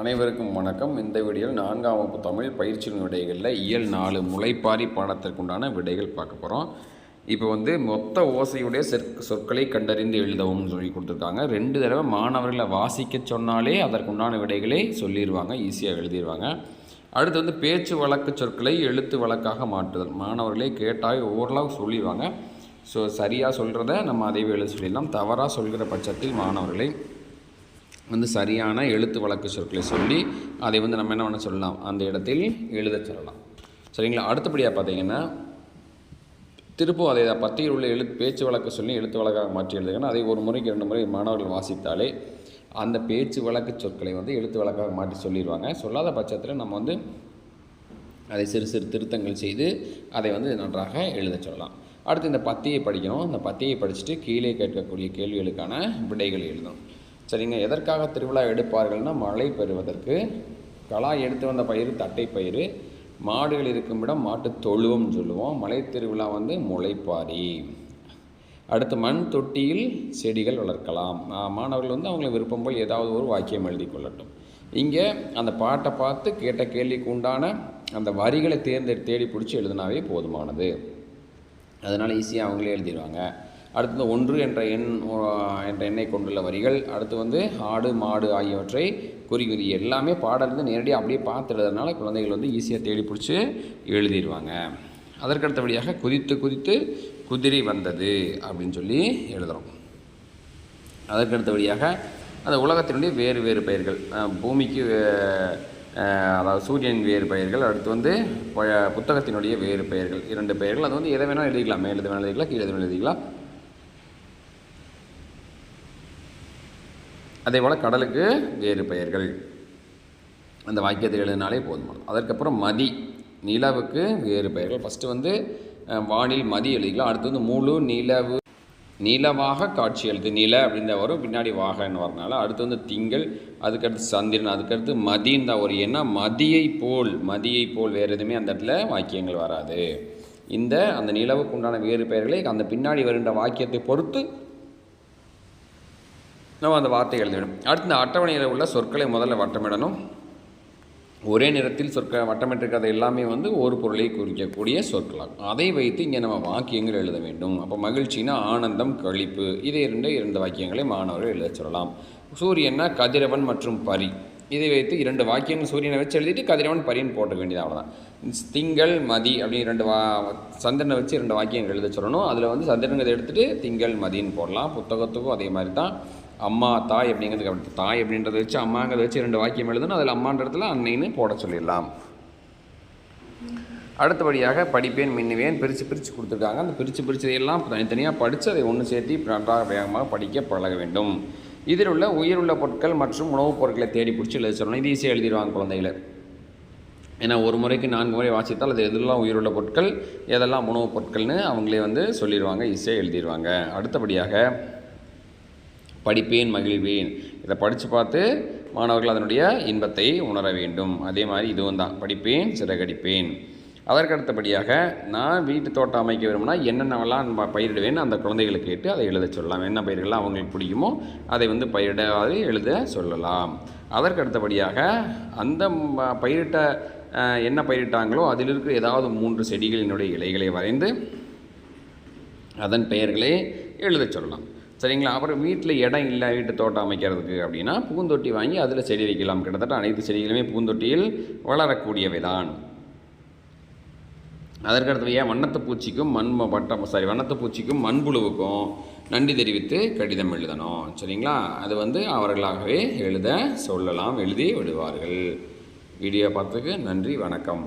அனைவருக்கும் வணக்கம். இந்த வீடியோவில் நான்காம் வகுப்பு தமிழ் பயிற்சியின் விடைகளில் இயல் நாலு முளைப்பாரி பாடத்திற்குண்டான விடைகள் பார்க்க போகிறோம் இப்போ வந்து மொத்த ஓசையுடைய சொற்களை கண்டறிந்து எழுதவும் சொல்லி கொடுத்துருக்காங்க. ரெண்டு தடவை மாணவர்களை வாசிக்க சொன்னாலே அதற்குண்டான விடைகளை சொல்லிடுவாங்க ஈஸியாக எழுதிடுவாங்க அடுத்து வந்து பேச்சு வழக்கு சொற்களை எழுத்து வழக்காக மாற்றுதல். மாணவர்களே கேட்டால் ஓரளவு சொல்லிடுவாங்க. ஸோ சரியாக சொல்கிறத நம்ம அதே எழுத சொல்லிடலாம். தவறாக சொல்கிற பட்சத்தில் மாணவர்களை வந்து சரியான எழுத்து வழக்கு சொற்களை சொல்லி அதை வந்து நம்ம என்ன பண்ண சொல்லலாம். அந்த இடத்தில் எழுத சொல்லலாம். சரிங்களா? அடுத்தபடியாக பார்த்தீங்கன்னா திருப்பும் அதை பத்தியில் உள்ள எழுத்து பேச்சு வழக்கு சொல்லி எழுத்து வழக்காக மாற்றி எழுதுங்கன்னா அதை ஒரு முறைக்கு ரெண்டு முறை மாணவர்கள் வாசித்தாலே அந்த பேச்சு வழக்கு சொற்களை வந்து எழுத்து வழக்காக மாற்றி சொல்லிடுவாங்க. சொல்லாத பட்சத்தில் நம்ம வந்து அதை சிறு சிறு திருத்தங்கள் செய்து அதை வந்து நன்றாக எழுத சொல்லலாம். அடுத்து இந்த பத்தியை படிக்கணும். இந்த பத்தியை படிச்சுட்டு கீழே கேட்கக்கூடிய கேள்விகளுக்கான விடைகள் எழுதணும். சரிங்க. எதற்காக திருவிழா எடுப்பார்கள்னா மழை பெறுவதற்கு கலா எடுத்து வந்த பயிர் தட்டை பயிர் மாடுகள் இருக்கும் இடம் மாட்டு தொழுவம்னு சொல்லுவோம். மலை திருவிழா வந்து முளைப்பாரி. அடுத்து மண் தொட்டியில் செடிகள் வளர்க்கலாம். மாணவர்கள் வந்து அவங்களை விருப்பம் போல் ஏதாவது ஒரு வாக்கியம் எழுதி கொள்ளட்டும். இங்கே அந்த பாட்டை பார்த்து கேட்ட கேள்விக்கு உண்டான அந்த வரிகளை தேர்ந்தெடு தேடி பிடிச்சி எழுதினாவே போதுமானது. அதனால் ஈஸியாக அவங்களே எழுதிடுவாங்க. அடுத்தது ஒன்று என்ற எண் என்ற எண்ணை கொண்டுள்ள வரிகள். அடுத்து வந்து ஆடு மாடு ஆகியவற்றை குறிகுறி எல்லாமே பாடலேருந்து நேரடியாக அப்படியே பார்த்து எழுதுறதுனால குழந்தைகள் வந்து ஈஸியாக தேடி பிடிச்சி எழுதிடுவாங்க அதற்கடுத்தபடியாக குதித்து குதித்து குதிரை வந்தது அப்படின்னு சொல்லி எழுதுகிறோம் அதற்கடுத்தபடியாக அந்த உலகத்தினுடைய வேறு வேறு பெயர்கள். பூமிக்கு அதாவது சூரியன் வேறு பெயர்கள். அடுத்து வந்து புத்தகத்தினுடைய வேறு பெயர்கள். இரண்டு பெயர்கள். அது வந்து எதை வேணாலும் எழுதிக்கலாம். மேல் எது வேணாலும் எழுதிக்கலாம் கீழே எது வேணாலும் எழுதிக்கலாம். அதே போல் கடலுக்கு வேறு பெயர்கள். அந்த வாக்கியத்தை எழுதினாலே போதுமானது அதற்கப்புறம் மதி நிலவுக்கு வேறு பெயர்கள். ஃபஸ்ட்டு வந்து வானில் மதி எழுதிக்கலாம். அடுத்து வந்து முழு நிலவு நிலவாக காட்சி எழுது நில அப்படின்ற வரும் பின்னாடி வாகன்னு வரனால அடுத்து வந்து திங்கள் அதுக்கடுத்து சந்திரன் அதுக்கடுத்து மதின்னு தான் ஒரு ஏன்னா மதியை போல் மதியை போல் வேறு எதுவுமே அந்த இடத்துல வாக்கியங்கள் வராது. இந்த அந்த நிலவுக்கு உண்டான வேறு பெயர்களை அந்த பின்னாடி வருகின்ற வாக்கியத்தை பொறுத்து நம்ம அந்த வார்த்தை எழுதிவிடும். அடுத்து இந்த அட்டவணையில் உள்ள சொற்களை முதல்ல வட்டமிடணும். ஒரே நிறத்தில் சொற்க வட்டமிட்டிருக்கிறது எல்லாமே வந்து ஒரு பொருளை குறிக்கக்கூடிய சொற்களாகும். அதை வைத்து இங்கே நம்ம வாக்கியங்கள் எழுத வேண்டும். அப்போ மகிழ்ச்சினா ஆனந்தம் கழிப்பு. இதை இரண்டு இரண்டு வாக்கியங்களை மாணவர்கள் எழுத சொல்லலாம். சூரியன்னா கதிரவன் மற்றும் பரி. இதை வைத்து இரண்டு வாக்கியங்கள் சூரியனை வச்சு எழுதிட்டு கதிரவன் பரின்னு போட்ட வேண்டியது அவ்வளோதான் திங்கள் மதி அப்படின்னு ரெண்டு வா சந்திரனை வச்சு இரண்டு வாக்கியங்கள் எழுத சொல்லணும். அதில் வந்து சந்திரன் எடுத்துகிட்டு திங்கள் மதின்னு போடலாம். புத்தகத்துக்கும் அதே மாதிரி தான் அம்மா தாய் அப்படிங்கிறதுக்கு அப்படி தாய் அப்படின்றத வச்சு அம்மாங்கிறத வச்சு ரெண்டு வாக்கியம் எழுதணும் அதில் அம்மான்றதுல அன்னைன்னு போட சொல்லிடலாம். அடுத்தபடியாக படிப்பேன் மின்னுவேன் பிரித்து பிரித்து கொடுத்துருக்காங்க. அந்த பிரித்து பிரித்ததையெல்லாம் தனித்தனியாக படித்து அதை ஒன்று சேர்த்து நன்றாக வேகமாக படிக்க பழக வேண்டும். இதில் உள்ள உயிருள்ள பொருட்கள் மற்றும் உணவுப் பொருட்களை தேடி பிடிச்சி எழுத சொல்லணும். இது ஈஸியாக எழுதிடுவாங்க குழந்தைகளை. ஏன்னா ஒரு முறைக்கு நான்கு முறை வாசித்தால் அது எதெல்லாம் உயிருள்ள பொருட்கள் எதெல்லாம் உணவுப் பொருட்கள்னு அவங்களே வந்து சொல்லிடுவாங்க ஈஸியாக எழுதிடுவாங்க. அடுத்தபடியாக படிப்பேன் மகிழ்வேன். இதை படித்து பார்த்து மாணவர்கள் அதனுடைய இன்பத்தை உணர வேண்டும். அதே மாதிரி இதுவும் தான். படிப்பேன் சிறகடிப்பேன். அதற்கடுத்தபடியாக நான் வீட்டு தோட்டம் அமைக்க விரும்பினா என்னென்னவெல்லாம் நம்ம பயிரிடுவேன் அந்த குழந்தைகளுக்கு கேட்டு அதை எழுத சொல்லலாம். என்ன பயிர்கள்லாம் அவங்களுக்கு பிடிக்குமோ அதை வந்து பயிரிடாது எழுத சொல்லலாம். அதற்கு அடுத்தபடியாக அந்த பயிரிட்ட என்ன பயிரிட்டாங்களோ அதில் இருக்கிற ஏதாவது மூன்று செடிகளினுடைய இலைகளை வரைந்து அதன் பெயர்களே எழுதச் சொல்லலாம். சரிங்களா? அப்புறம் வீட்டில் இடம் இல்லை வீட்டு தோட்டம் அமைக்கிறதுக்கு அப்படின்னா பூந்தொட்டி வாங்கி அதில் செடி வைக்கலாம். கிட்டத்தட்ட அனைத்து செடிகளுமே பூந்தொட்டியில் வளரக்கூடியவை தான் அதற்கடுத்தபடியாக வண்ணத்து பூச்சிக்கும் மண் பட்டம் வட்டம் சாரி வண்ணத்து பூச்சிக்கும் மண்புழுவுக்கும் நன்றி தெரிவித்து கடிதம் எழுதணும். சரிங்களா? அது வந்து அவர்களாகவே எழுத சொல்லலாம் எழுதி விடுவார்கள். வீடியோ பார்த்ததுக்கு நன்றி வணக்கம்.